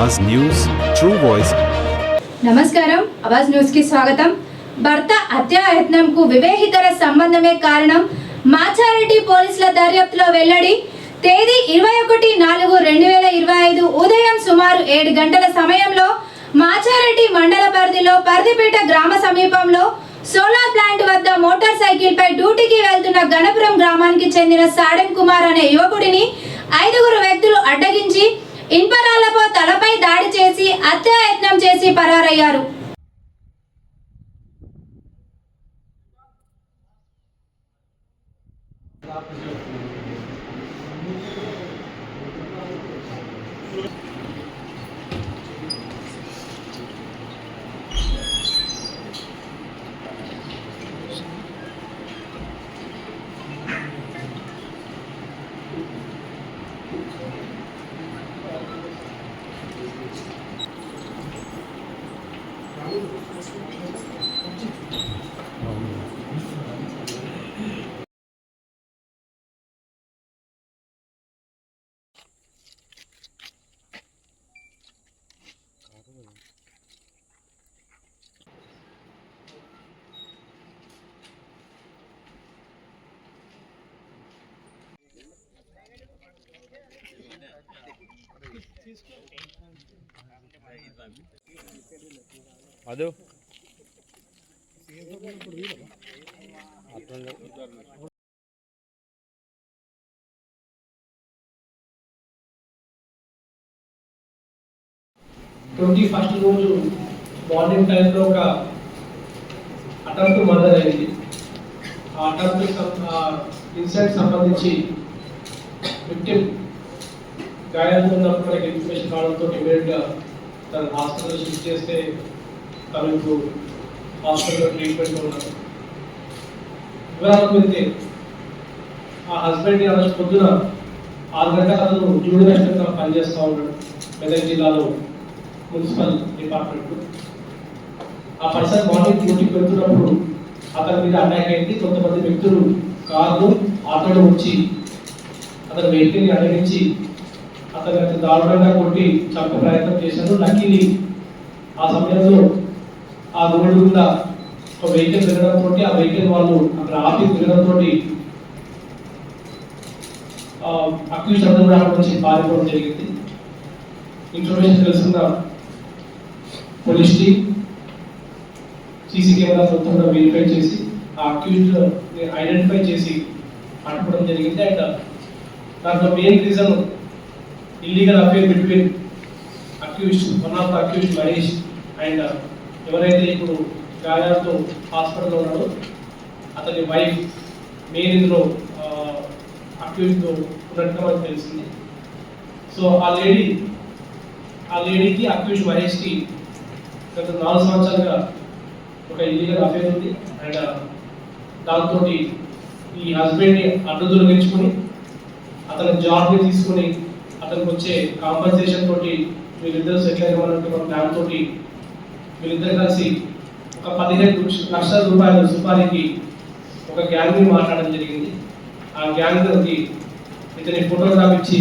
Awaaz news true voice. నమస్కారం అవాజ్ న్యూస్కి స్వాగతం. భర్త హత్యాయత్నంకు వివేహితర సంబంధమే కారణం. మాచారెడ్డి పోలీసుల దర్యాప్తులో వెల్లడి. తేదీ ఇరవై ఒకటి నాలుగు రెండు వేల ఇరవై ఐదు ఉదయం సుమారు ఏడు గంటల సమయంలో మాచారెడ్డి మండల పరిధిలో పరిధిపేట గ్రామ సమీపంలో సోలార్ ప్లాంట్ వద్ద మోటార్ సైకిల్ పై డ్యూటీకి వెళ్తున్న గణపురం గ్రామానికి చెందిన సాడెం కుమార్ అనే యువకుడిని ఐదుగురు వ్యక్తులు అడ్డగించి ఇన్పరాళ్ళతో తల హాజరయ్యారు పరారయ్యారు అదు. ట్వంటీ ఫస్ట్ రోజు మార్నింగ్ టైంలో ఒక అటెంప్ట్ మర్డర్ అయింది. ఆ అటెంప్ట్ ఇన్సిడెంట్ సంబంధించి విక్టిమ్ గాయాలతో ఉన్నప్పుడు మనకి ఇన్ఫర్మేషన్ కావడంతో ఇమీడియట్గా తన హాస్పిటల్ షిఫ్ట్ చేస్తే తను ఇప్పుడు హాస్పిటల్లో ట్రీట్మెంట్లో ఉన్నారు వివరాలకు వెళ్తే ఆ హస్బెండ్ ఆ రోజు పొద్దున ఆరు గంటల అతను జూనియర్ నష్టంగా పనిచేస్తూ ఉన్నాడు. మెదక్ జిల్లాలో మున్సిపల్ డిపార్ట్మెంట్. ఆ పర్సన్ మార్నింగ్ డ్యూటీకి వెళ్తున్నప్పుడు అతని మీద అటాక్ అయింది. కొంతమంది వ్యక్తులు కార్లు ఆటోలు వచ్చి అతని వెహికల్ని అడిగించి అతను దారుణంగా కొట్టి చంప ప్రయత్నం చేశారు. లక్కీని ఆ సమయంలో ఆ రోడ్డు గుండా ఒక వెహికల్ తిరగడంతో ఆ వెహికల్ వాళ్ళు అక్కడ ఆపి తిరగడంతో అక్యూజ్ అందరూ కూడా నుంచి పారిపోవడం జరిగింది. ఇన్ఫర్మేషన్ తెలుసుకున్న పోలీస్ టీమ్ సీసీ కెమెరా మొత్తం కూడా వెరిఫై చేసి ఆ అక్యూజ్ ఐడెంటిఫై చేసి పట్టుకోవడం జరిగింది. అండ్ దాంట్లో main reason illegal affair between accused one of the accused Mahesh and ఎవరైతే ఇప్పుడు గాయాలతో హాస్పిటల్లో ఉన్నాడో అతని వైఫ్ మెయిన్ ఇందులో అక్యూజ్లో ఉన్నట్టుగా మనకు తెలిసింది సో ఆ లేడీ ఆ లేడీకి అక్యూజ్ మహేష్కి గత నాలుగు సంవత్సరాలుగా ఒక ఇల్లీగల్ అఫేర్ ఉంది. అండ్ uh, దాంతో ఈ హస్బెండ్ని అడ్డు దొరికించుకొని అతని జాబ్ని తీసుకొని అతనికి వచ్చే కాంపన్సేషన్ తోటి వీళ్ళిద్దరూ సెటిల్ అయ్యమన్నట్టు మన ప్లాన్ తోటి వీళ్ళిద్దరు కలిసి ఒక పదిహేను లక్షల రూపాయల సుపారీకి ఒక గ్యాంగ్ని మాట్లాడడం జరిగింది. ఆ గ్యాంగ్కి ఇతని ఫోటోగ్రాఫ్ ఇచ్చి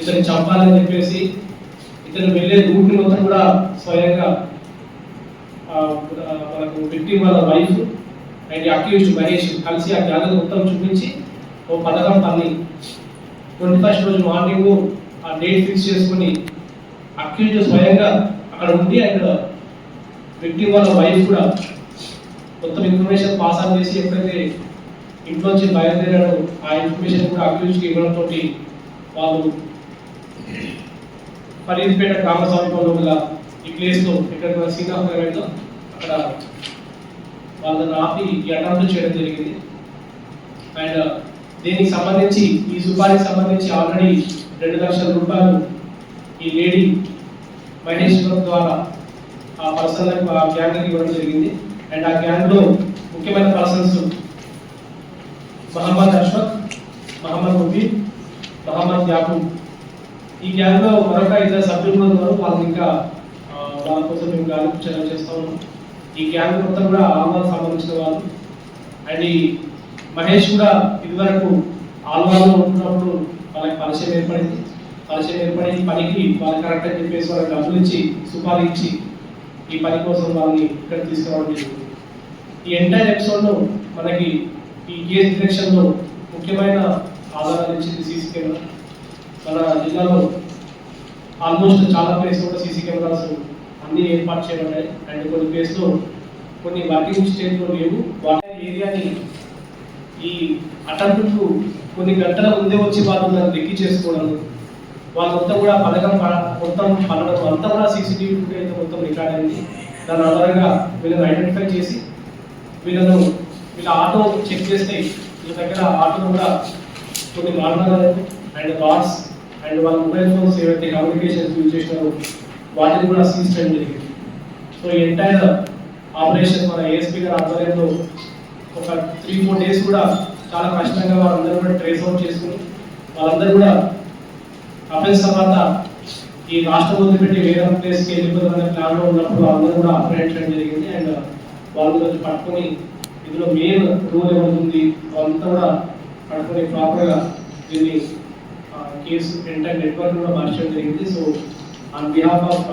ఇతను చంపాలని చెప్పేసి ఇతను వెళ్ళే రూట్ని మొత్తం కూడా స్వయంగా మనకు విక్టిమ్ వాళ్ళ వైఫ్ అండ్ అక్యూజ్ మహేష్ కలిసి ఆ గ్యాదర్ మొత్తం చూపించి ఓ పథకం పని ట్వంటీ ఫస్ట్ రోజు మార్నింగ్ ఆ డేట్ ఫిక్స్ చేసుకుని అక్యూజ్ స్వయంగా అక్కడ ఉండి అక్కడ విక్టిమ్ వాళ్ళ వైఫ్ కూడా మొత్తం ఇన్ఫర్మేషన్ పాస్ ఆన్ చేసి ఎప్పుడైతే ఇంట్లోంచి బయలుదేరాడో ఆ ఇన్ఫర్మేషన్ కూడా అక్యూజ్కి ఇవ్వడంతో వాళ్ళు ఫరీద్పేట గ్రామ సమీపంలో గల ఈ ప్లేస్లో ఇక్కడ మన శ్రీకాకుళంలో అక్కడ వాళ్ళని ఆపి ఈ చేయడం జరిగింది. అండ్ దీనికి సంబంధించి ఈ సుపారీకి సంబంధించి ఆల్రెడీ రెండు లక్షల రూపాయలు ఈ లేడీ మహేశ్వరం ద్వారా ఆ పర్సన్ ఆ గ్యాంగ్కి ఇవ్వడం జరిగింది. అండ్ ఆ గ్యాంగ్లో ముఖ్యమైన పర్సన్స్ మహమ్మద్ అష్రఫ్ మహమ్మద్ ముబీన్ మహమ్మద్ యాకూబ్. ఈ గ్యాంగ్లో మరొక ఇద్దరు సభ్యులు కూడా ఉన్నారు. వాళ్ళు ఇంకా వాళ్ళ కోసం మేము గాలి చేస్తా ఉన్నాం. ఈ గ్యాంగ్ మొత్తం కూడా ఆల్వాల్ సంబంధించిన వాళ్ళు. అండ్ ఈ మహేష్ కూడా ఇదివరకు ఆల్వాల్లో ఉంటున్నప్పుడు వాళ్ళకి పరిచయం ఏర్పడింది. పరిచయం ఏర్పడి పనికి వాళ్ళు కరెక్ట్ అని చెప్పేసి వాళ్ళకి డబ్బులు ఇచ్చి సుపారీ ఇచ్చి ఈ పని కోసం వాళ్ళని ఇక్కడ తీసుకురావడం జరిగింది. ఈ ఎంటైర్ ఎపిసోడ్లో మనకి ఈ కేసు డిరెక్షన్లో ముఖ్యమైన ఆధారాలు ఇచ్చింది సీసీ కెమెరా. మన జిల్లాలో ఆల్మోస్ట్ చాలా ప్లేస్ కూడా సీసీ కెమెరాస్ అన్ని ఏర్పాటు చేయబడ్డాయి. అండ్ కొన్ని ప్లేస్లో కొన్ని వర్కింగ్ స్టేట్లో లేవు. వాటి ఏరియాని ఈ అటెంప్ట్కు కొన్ని గంటల ముందే వచ్చి వాళ్ళు దాన్ని లెక్కి చేసుకోవడం వాళ్ళంతా కూడా పథకం మొత్తం పడడం అంతా కూడా సీసీటీవీ ఫుటేజ్ మొత్తం రికార్డ్ అయింది. దాని ఆధారంగా వీళ్ళని ఐడెంటిఫై చేసి వీళ్ళను వీళ్ళ ఆటో చెక్ చేస్తే వీళ్ళ దగ్గర ఆటో కూడా కొన్ని వాహనాలు అండ్ కార్డ్స్ అండ్ వాళ్ళ మొబైల్ ఫోన్స్ ఏవైతే కమ్యూనికేషన్స్ యూజ్ చేసినారో వాటిని కూడా సీజ్ చేయడం జరిగింది. సో ఎంటైర్ ఆపరేషన్ మన ఏఎస్పీ గారి ఆధ్వర్యంలో ఒక త్రీ ఫోర్ డేస్ కూడా చాలా కష్టంగా వాళ్ళందరూ కూడా ట్రేస్ అవుట్ చేసుకుని వాళ్ళందరూ కూడా అఫెన్స్ తర్వాత ఈ రాష్ట్రం వదిలిపెట్టి వేరే ప్లేస్కి వెళ్ళిపోతామనే ప్లాన్లో ఉన్నప్పుడు వాళ్ళందరూ కూడా ఆపరేట్ జరిగింది. అండ్ వాళ్ళు కొంచెం పట్టుకొని ఇందులో మెయిన్ రూల్ ఏమవుతుంది? వాళ్ళంతా కూడా పట్టుకొని ప్రాపర్గా దీన్ని కేసు ఎంటర్ నెట్వర్క్ కూడా మార్చడం జరిగింది. So on behalf of